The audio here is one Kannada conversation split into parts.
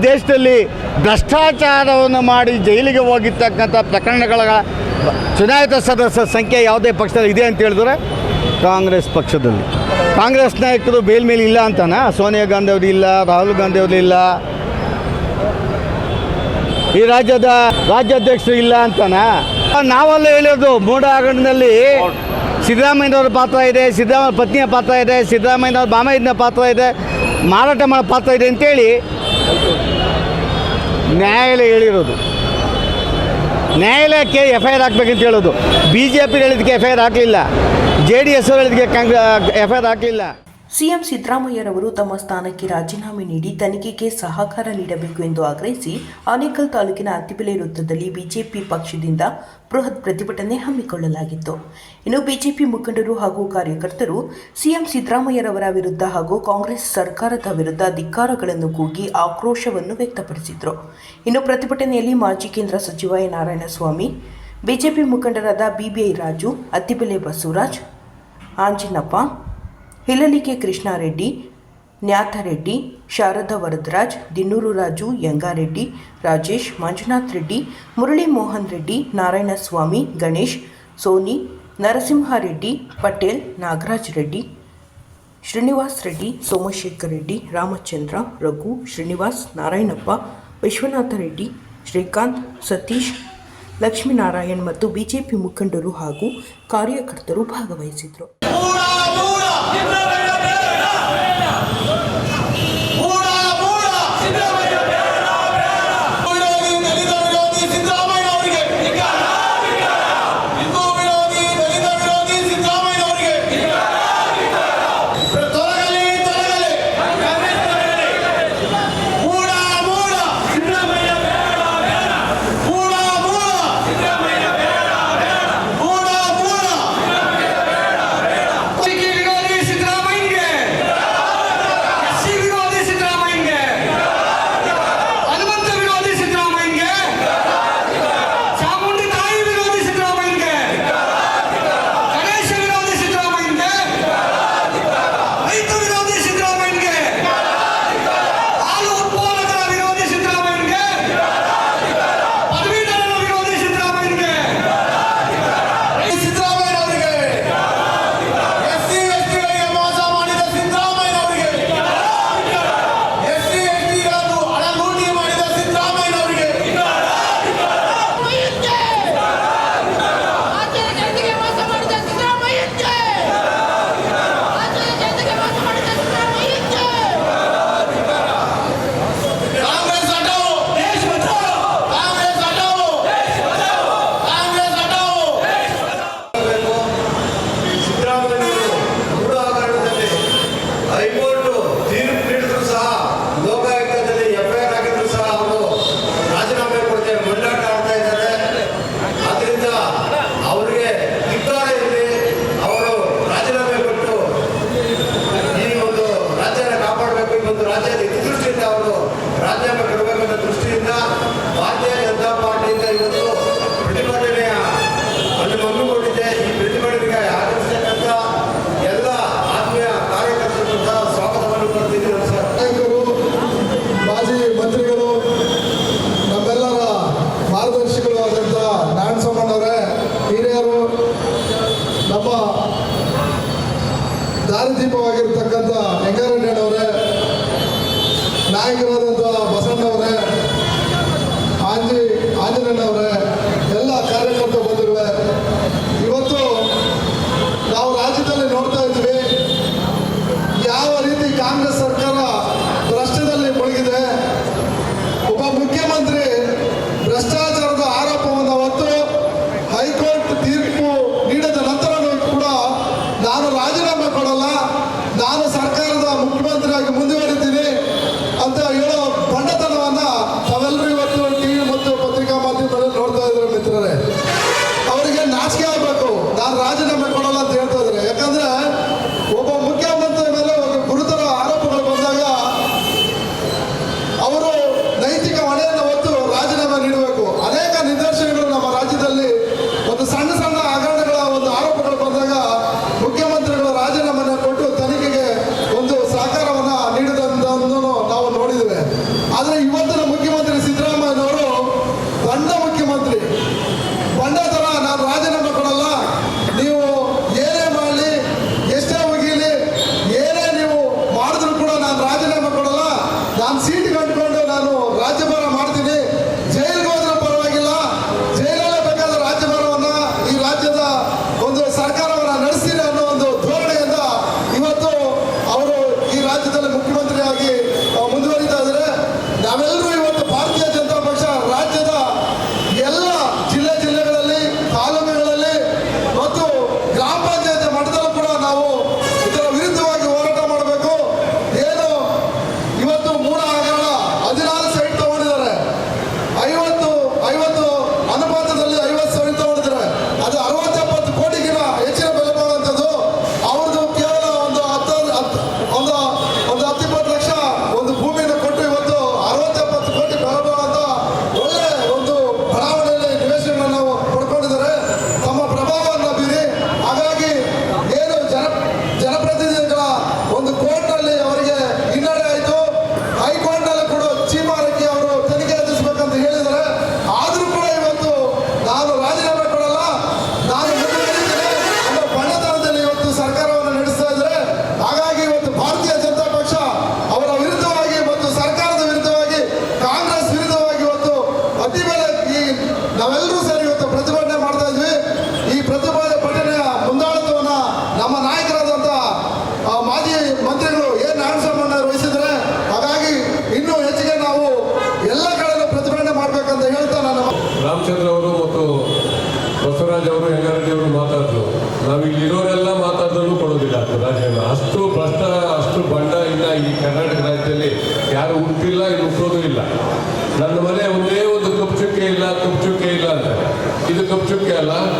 ದೇಶದಲ್ಲಿ ಭ್ರಷ್ಟಾಚಾರವನ್ನು ಮಾಡಿ ಜೈಲಿಗೆ ಹೋಗಿರ್ತಕ್ಕಂಥ ಪ್ರಕರಣಗಳ ಚುನಾಯಿತ ಸದಸ್ಯರ ಸಂಖ್ಯೆ ಯಾವುದೇ ಪಕ್ಷದಲ್ಲಿ ಇದೆ ಅಂತ ಹೇಳಿದ್ರೆ ಕಾಂಗ್ರೆಸ್ ಪಕ್ಷದಲ್ಲಿ. ಕಾಂಗ್ರೆಸ್ ನಾಯಕರು ಬೇಲ್ ಮೇಲೆ ಇಲ್ಲ ಅಂತಾನ? ಸೋನಿಯಾ ಗಾಂಧಿ ಅವರು ಇಲ್ಲ, ರಾಹುಲ್ ಗಾಂಧಿ ಅವರು ಇಲ್ಲ. ಈ ರಾಜ್ಯದ ರಾಜ್ಯಾಧ್ಯಕ್ಷರು ಇಲ್ಲ ಅಂತಾನ? ನಾವೆಲ್ಲ ಹೇಳೋದು, ಮೂಡ ಸಿದ್ದರಾಮಯ್ಯನವ್ರ ಪಾತ್ರ ಇದೆ, ಸಿದ್ದರಾಮಯ್ಯ ಪತ್ನಿಯ ಪಾತ್ರ ಇದೆ, ಸಿದ್ದರಾಮಯ್ಯನವ್ರ ಬಾಮಯ್ಯನ ಪಾತ್ರ ಇದೆ, ಮಾರಾಟ ಮಾಡೋ ಪಾತ್ರ ಇದೆ ಅಂತೇಳಿ ನ್ಯಾಯಾಲಯ ಹೇಳಿರೋದು. ನ್ಯಾಯಾಲಯಕ್ಕೆ ಎಫ್ ಐ ಆರ್ ಹಾಕ್ಬೇಕಂತ ಹೇಳೋದು. ಬಿ ಜೆ ಪಿ ಹೇಳಿದ್ದಕ್ಕೆ ಎಫ್ ಐ ಆರ್ ಹಾಕಲಿಲ್ಲ. ಜೆ ಡಿ ಎಸ್ ಹೇಳಿದ್ದಕ್ಕೆ ಕಾಂಗ್ರೆ ಎಫ್ ಐ ಆರ್ ಹಾಕಲಿಲ್ಲ. ಸಿಎಂ ಸಿದ್ದರಾಮಯ್ಯರವರು ತಮ್ಮ ಸ್ಥಾನಕ್ಕೆ ರಾಜೀನಾಮೆ ನೀಡಿ ತನಿಖೆಗೆ ಸಹಕಾರ ನೀಡಬೇಕು ಎಂದು ಆಗ್ರಹಿಸಿ ಆನೇಕಲ್ ತಾಲೂಕಿನ ಅತ್ತಿಬೆಲೆ ವೃತ್ತದಲ್ಲಿ ಬಿಜೆಪಿ ಪಕ್ಷದಿಂದ ಬೃಹತ್ ಪ್ರತಿಭಟನೆ ಹಮ್ಮಿಕೊಳ್ಳಲಾಗಿತ್ತು. ಇನ್ನು ಬಿಜೆಪಿ ಮುಖಂಡರು ಹಾಗೂ ಕಾರ್ಯಕರ್ತರು ಸಿಎಂ ಸಿದ್ದರಾಮಯ್ಯರವರ ವಿರುದ್ಧ ಹಾಗೂ ಕಾಂಗ್ರೆಸ್ ಸರ್ಕಾರದ ವಿರುದ್ಧ ಧಿಕ್ಕಾರಗಳನ್ನು ಕೂಗಿ ಆಕ್ರೋಶವನ್ನು ವ್ಯಕ್ತಪಡಿಸಿದರು. ಇನ್ನು ಪ್ರತಿಭಟನೆಯಲ್ಲಿ ಮಾಜಿ ಕೇಂದ್ರ ಸಚಿವ ಎ ನಾರಾಯಣಸ್ವಾಮಿ, ಬಿಜೆಪಿ ಮುಖಂಡರಾದ ಬಿಬಿಐ ರಾಜು ಅತ್ತಿಬೆಲೆ ಬಸವರಾಜ್, ಆಂಜಿನಪ್ಪ ಹಿಲ್ಲಲಿಕೆ ಕೃಷ್ಣಾರೆಡ್ಡಿ, ನ್ಯಾಥರೆಡ್ಡಿ, ಶಾರದಾ ವರದರಾಜ್, ದಿನ್ನೂರು ರಾಜು, ಯಂಗಾರೆಡ್ಡಿ, ರಾಜೇಶ್, ಮಂಜುನಾಥ್ ರೆಡ್ಡಿ ಮುರಳಿ ಮೋಹನ್ ರೆಡ್ಡಿ, ನಾರಾಯಣಸ್ವಾಮಿ, ಗಣೇಶ್, ಸೋನಿ, ನರಸಿಂಹಾರೆಡ್ಡಿ, ಪಟೇಲ್, ನಾಗರಾಜ್ ರೆಡ್ಡಿ, ಶ್ರೀನಿವಾಸ್ ರೆಡ್ಡಿ, ಸೋಮಶೇಖರ್ ರೆಡ್ಡಿ, ರಾಮಚಂದ್ರ, ರಘು, ಶ್ರೀನಿವಾಸ್, ನಾರಾಯಣಪ್ಪ, ವಿಶ್ವನಾಥ ರೆಡ್ಡಿ, ಶ್ರೀಕಾಂತ್, ಸತೀಶ್, ಲಕ್ಷ್ಮೀನಾರಾಯಣ್ ಮತ್ತು ಬಿಜೆಪಿ ಮುಖಂಡರು ಹಾಗೂ ಕಾರ್ಯಕರ್ತರು ಭಾಗವಹಿಸಿದರು ಮೂಡ ముందుగా ಕಪ್ಪು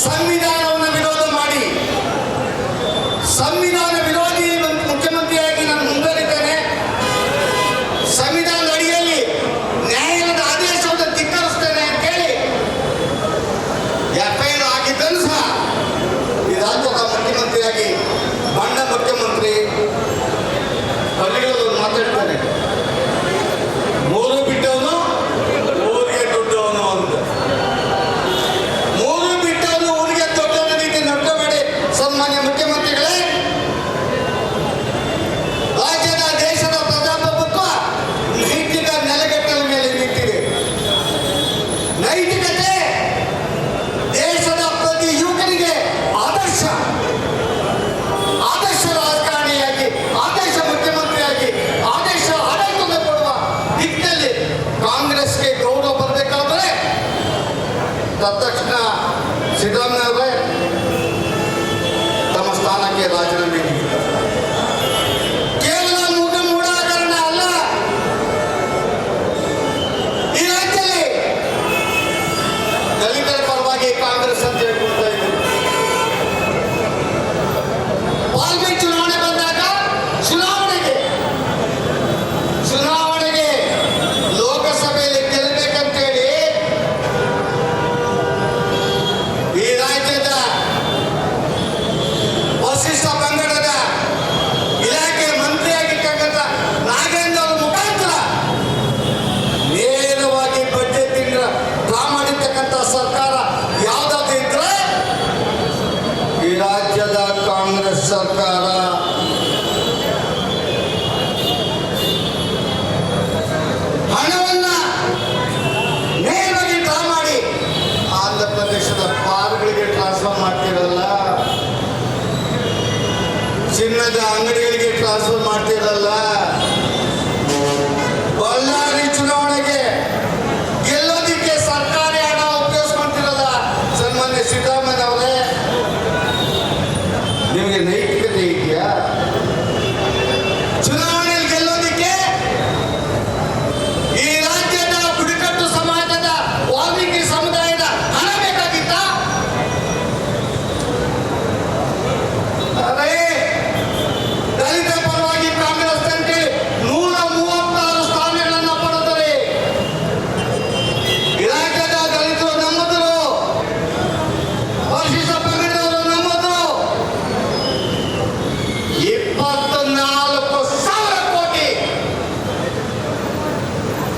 ಸಂವಿಧಾನವನ್ನು ತತ್ಕ್ಷಣ ಸಿದ್ದರಾಮಯ್ಯ ಅವರೇ ತಮ್ಮ ಸ್ಥಾನಕ್ಕೆ ರಾಜೀನಾಮೆ ನೀಡಿದ್ದಾರೆ ಕೇವಲ ಮೂಢ ಮೂಢಾಕರಣ ಅಲ್ಲ ಈ ರಾಜ್ಯದಲ್ಲಿ ದಲಿತರ ಪರವಾಗಿ ಕಾಂಗ್ರೆಸ್ ಅಂತ ಹೇಳ್ಕೊಳ್ತಾ ಇದ್ರು ಪಾರ್ಲಿಮೆಂಟ್ ಚುನಾವಣೆ ಬಂದಾಗ ಚುನಾವಣೆಗೆ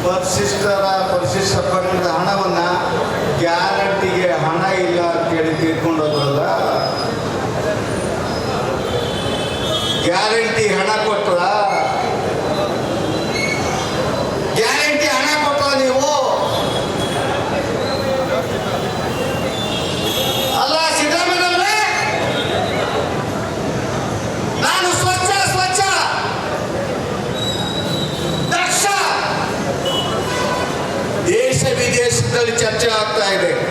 ಪರಿಶಿಷ್ಟರ ಪರಿಶಿಷ್ಟ ಪಡೆದ ಹಣವನ್ನು ಗ್ಯಾರಂಟಿಗೆ ಹಣ ಇಲ್ಲ ಅಂತೇಳಿ ಹೇಳಿ ಹೋದ್ರಲ್ಲ ಗ್ಯಾರಂಟಿ ಹಣ ಕೊಟ್ರ ಗ್ಯಾರಂಟಿ ಹಣ ಕೊಟ್ರ ನೀವು ಅಲ್ಲ ಸಿದ್ದರಾಮಯ್ಯನವರೇ ನಾನು ಸ್ವಚ್ಛ ಸ್ವಚ್ಛ ದಕ್ಷ ದೇಶ ವಿದೇಶದಲ್ಲಿ ಚರ್ಚೆ ಆಗ್ತಾ ಇದೆ.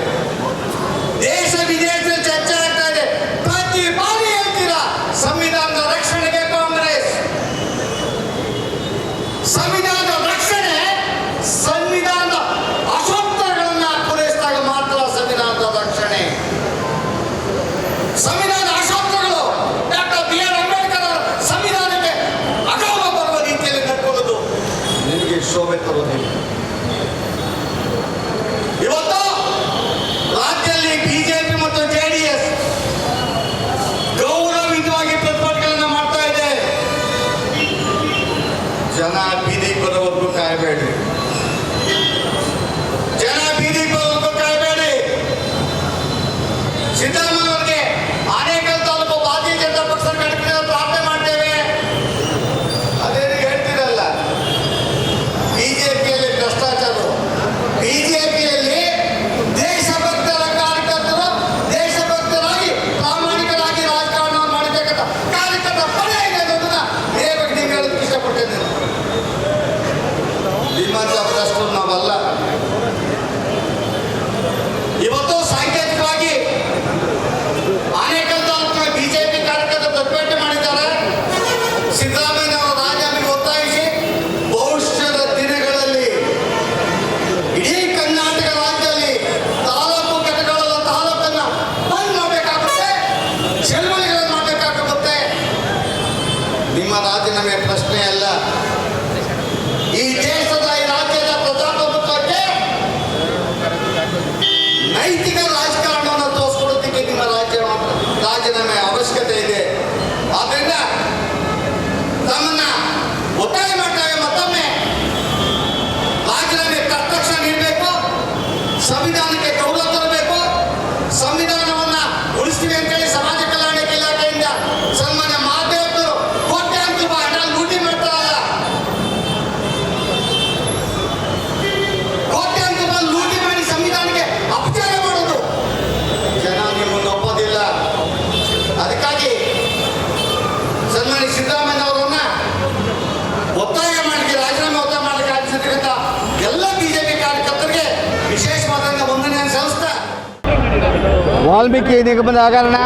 ವಾಲ್ಮೀಕಿ ನಿಗಮದ ಹಗರಣ.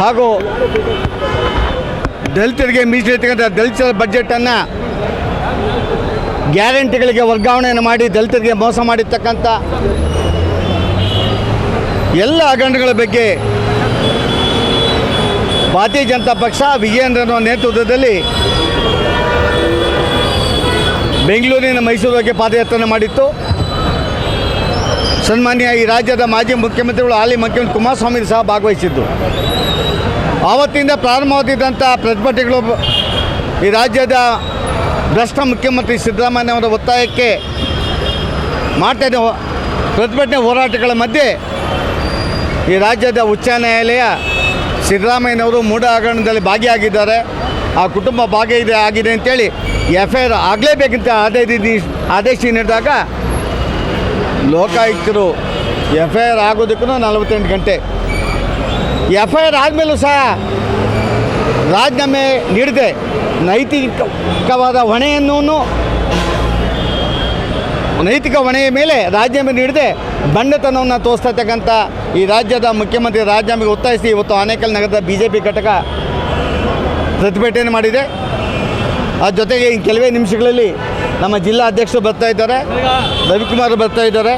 ಹಾಗೂ ದಲಿತರಿಗೆ ಮೀಸಲಿರ್ತಕ್ಕಂಥ ದಲಿತರ ಬಜೆಟನ್ನು ಗ್ಯಾರಂಟಿಗಳಿಗೆ ವರ್ಗಾವಣೆಯನ್ನು ಮಾಡಿ ದಲಿತರಿಗೆ ಮೋಸ ಮಾಡಿರ್ತಕ್ಕಂಥ ಎಲ್ಲ ಹಗರಣಗಳ ಬಗ್ಗೆ ಭಾರತೀಯ ಜನತಾ ಪಕ್ಷ ವಿಜಯೇಂದ್ರನ ನೇತೃತ್ವದಲ್ಲಿ ಬೆಂಗಳೂರಿನ ಮೈಸೂರಿಗೆ ಪಾದಯಾತ್ರೆ ಮಾಡಿತ್ತು. ಸನ್ಮಾನ್ಯ ಈ ರಾಜ್ಯದ ಮಾಜಿ ಮುಖ್ಯಮಂತ್ರಿಗಳು ಹಾಲಿ ಮುಖ್ಯಮಂತ್ರಿ ಕುಮಾರಸ್ವಾಮಿ ಸಹ ಭಾಗವಹಿಸಿದ್ದು. ಆವತ್ತಿಂದ ಪ್ರಾರಂಭವಾಗಿದ್ದಂಥ ಪ್ರತಿಭಟನೆಗಳು ಈ ರಾಜ್ಯದ ಭ್ರಷ್ಟ ಮುಖ್ಯಮಂತ್ರಿ ಸಿದ್ದರಾಮಯ್ಯ ಅವರ ಒತ್ತಾಯಕ್ಕೆ ಮಾಡ್ತಾ ಪ್ರತಿಭಟನೆ ಹೋರಾಟಗಳ ಮಧ್ಯೆ ಈ ರಾಜ್ಯದ ಉಚ್ಚ ನ್ಯಾಯಾಲಯ ಸಿದ್ದರಾಮಯ್ಯನವರು ಮೂಢ ಹಗರಣದಲ್ಲಿ ಭಾಗಿಯಾಗಿದ್ದಾರೆ. ಆ ಕುಟುಂಬ ಭಾಗಿಯಾಗಿದೆ ಆಗಿದೆ ಅಂತೇಳಿ ಎಫ್ ಐ ಆರ್ ಆಗಲೇಬೇಕಂತ ಆದೇಶ ಆದೇಶ ನೀಡಿದಾಗ ಲೋಕಾಯುಕ್ತರು ಎಫ್ ಐ ಆರ್ ಆಗೋದಕ್ಕೂ ನಲವತ್ತೆಂಟು ಗಂಟೆ. ಎಫ್ ಐ ಆರ್ ಆದಮೇಲೂ ಸಹ ರಾಜೀನಾಮೆ ನೀಡದೆ. ನೈತಿಕವಾದ ಹೊಣೆಯನ್ನು ನೈತಿಕ ಹೊಣೆಯ ಮೇಲೆ ರಾಜೀನಾಮೆ ನೀಡದೆ. ಬಂಡತನವನ್ನು ತೋರಿಸ್ತಾ ಇರ್ತಕ್ಕಂಥ ಈ ರಾಜ್ಯದ ಮುಖ್ಯಮಂತ್ರಿ ರಾಜೀನಾಮೆಗೆ ಒತ್ತಾಯಿಸಿ ಇವತ್ತು ಆನೇಕಲ್ ನಗರದ ಬಿ ಜೆ ಪಿ ಘಟಕ ಪ್ರತಿಭಟನೆ ಮಾಡಿದೆ. ಅದ್ರ ಜೊತೆಗೆ ಕೆಲವೇ ನಿಮಿಷಗಳಲ್ಲಿ ನಮ್ಮ ಜಿಲ್ಲಾ ಅಧ್ಯಕ್ಷರು ಬರ್ತಾ ಇದ್ದಾರೆ ರವಿಕುಮಾರ್ ಬರ್ತಾ ಇದ್ದಾರೆ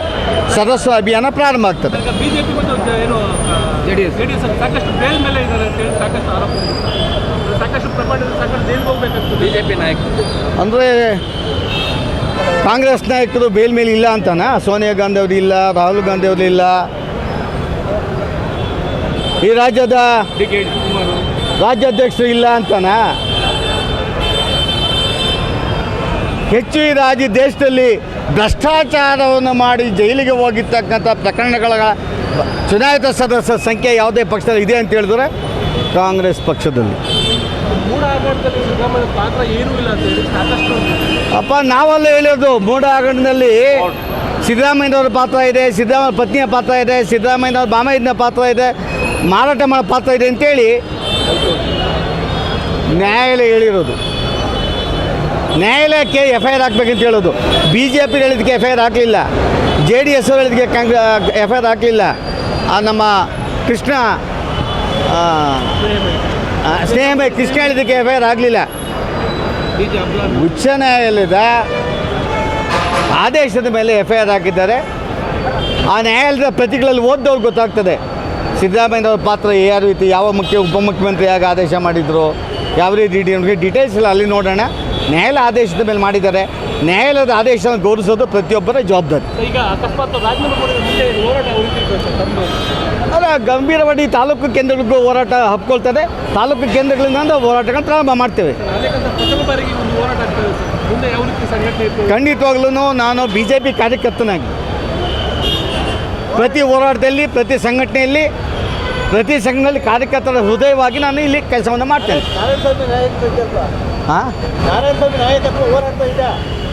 ಸದಸ್ಯ ಅಭಿಯಾನ ಪ್ರಾರಂಭ ಆಗ್ತದೆ. ಅಂದರೆ ಕಾಂಗ್ರೆಸ್ ನಾಯಕರು ಬೇಲ್ ಮೇಲೆ ಇಲ್ಲ ಅಂತಾನ? ಸೋನಿಯಾ ಗಾಂಧಿ ಅವರು ಇಲ್ಲ ರಾಹುಲ್ ಗಾಂಧಿ ಅವರು ಇಲ್ಲ. ಈ ರಾಜ್ಯದ ಡಿ ಕೆ ಶಿವಕುಮಾರ್ ರಾಜ್ಯಾಧ್ಯಕ್ಷರು ಇಲ್ಲ ಅಂತಾನ? ಹೆಚ್ಚು ಇದಾಗಿ ದೇಶದಲ್ಲಿ ಭ್ರಷ್ಟಾಚಾರವನ್ನು ಮಾಡಿ ಜೈಲಿಗೆ ಹೋಗಿರ್ತಕ್ಕಂಥ ಪ್ರಕರಣಗಳ ಚುನಾಯಿತ ಸದಸ್ಯರ ಸಂಖ್ಯೆ ಯಾವುದೇ ಪಕ್ಷದಲ್ಲಿ ಇದೆ ಅಂತ ಹೇಳಿದ್ರೆ ಕಾಂಗ್ರೆಸ್ ಪಕ್ಷದಲ್ಲಿ. ಅಪ್ಪ ನಾವೆಲ್ಲ ಹೇಳೋದು ಮೂಡ ಆಗಣದಲ್ಲಿ ಸಿದ್ದರಾಮಯ್ಯನವ್ರ ಪಾತ್ರ ಇದೆ ಸಿದ್ದರಾಮಯ್ಯ ಪತ್ನಿಯ ಪಾತ್ರ ಇದೆ ಸಿದ್ದರಾಮಯ್ಯನವ್ರ ಬಾಮಯ್ಯನ ಪಾತ್ರ ಇದೆ ಮಾರಾಟ ಮಾಡೋ ಪಾತ್ರ ಇದೆ ಅಂತೇಳಿ ನ್ಯಾಯಾಲಯ ಹೇಳಿರೋದು. ನ್ಯಾಯಾಲಯಕ್ಕೆ ಎಫ್ ಐ ಆರ್ ಹಾಕ್ಬೇಕಂತ ಹೇಳೋದು. ಬಿ ಜೆ ಪಿ ಹೇಳಿದ್ದಕ್ಕೆ ಎಫ್ ಐ ಆರ್ ಹಾಕಲಿಲ್ಲ. ಜೆ ಡಿ ಎಸ್ ಹೇಳಿದ್ದಕ್ಕೆ ಕಾಂಗ್ರೆ ಎಫ್ ಐ ಆರ್ ಹಾಕಲಿಲ್ಲ. ಆ, ನಮ್ಮ ಕೃಷ್ಣ ಸ್ನೇಹಮಯ ಕೃಷ್ಣ ಹೇಳಿದ್ದಕ್ಕೆ ಎಫ್ ಐ ಆರ್ ಆಗಲಿಲ್ಲ ಉಚ್ಚ ನ್ಯಾಯಾಲಯದ ಆದೇಶದ ಮೇಲೆ ಎಫ್ ಐ ಆರ್ ಹಾಕಿದ್ದಾರೆ. ಆ ನ್ಯಾಯಾಲಯದ ಪ್ರತಿಗಳಲ್ಲಿ ಓದ್ದವ್ರು ಗೊತ್ತಾಗ್ತದೆ. ಸಿದ್ದರಾಮಯ್ಯವ್ರ ಪಾತ್ರ ಯಾರು ರೀತಿ ಯಾವ ಮುಖ್ಯ ಉಪಮುಖ್ಯಮಂತ್ರಿ ಆಗ ಆದೇಶ ಮಾಡಿದರು, ಯಾವ ರೀತಿ ಡಿ ಡೀಟೇಲ್ಸ್ ಇಲ್ಲ ಅಲ್ಲಿ ನೋಡೋಣ. ನ್ಯಾಯಾಲಯ ಆದೇಶದ ಮೇಲೆ ಮಾಡಿದ್ದಾರೆ. ನ್ಯಾಯಾಲಯದ ಆದೇಶವನ್ನು ಗೌರವಿಸೋದು ಪ್ರತಿಯೊಬ್ಬರ ಜವಾಬ್ದಾರಿ. ಈಗ ಅಕಸ್ಮಾತ್ ಗಂಭೀರವಾಗಿ ತಾಲೂಕು ಕೇಂದ್ರಗಳಿಗೂ ಹೋರಾಟ ಹಪ್ಕೊಳ್ತಾರೆ ತಾಲೂಕು ಕೇಂದ್ರಗಳಿಂದ ಹೋರಾಟಗಳನ್ನು ಪ್ರಾರಂಭ ಮಾಡ್ತೇವೆ. ಅನೇಕ ಪ್ರಥಮ ಒಂದು ಹೋರಾಟ ಆಗ್ತದೆ ಮುಂದೆ ಯಾವ ರೀತಿ ಸಂಘಟನೆ ಇತ್ತು ಖಂಡಿತವಾಗ್ಲೂ ನಾನು ಬಿ ಜೆ ಪಿ ಕಾರ್ಯಕರ್ತನಾಗಿ ಪ್ರತಿ ಹೋರಾಟದಲ್ಲಿ ಪ್ರತಿ ಸಂಘಟನೆಯಲ್ಲಿ ಪ್ರತಿ ಸಂಘದಲ್ಲಿ ಕಾರ್ಯಕರ್ತರ ಹೃದಯವಾಗಿ ನಾನು ಇಲ್ಲಿ ಕೆಲಸವನ್ನು ಮಾಡ್ತೇನೆ. ಹಾಂ?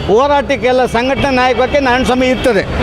ಹೋರಾಟಕ್ಕೆಲ್ಲ ಸಂಘಟನೆ ನಾಯಕಕ್ಕೆ ನಾರಾಯಣ ಸ್ವಾಮಿ ಇರ್ತದೆ.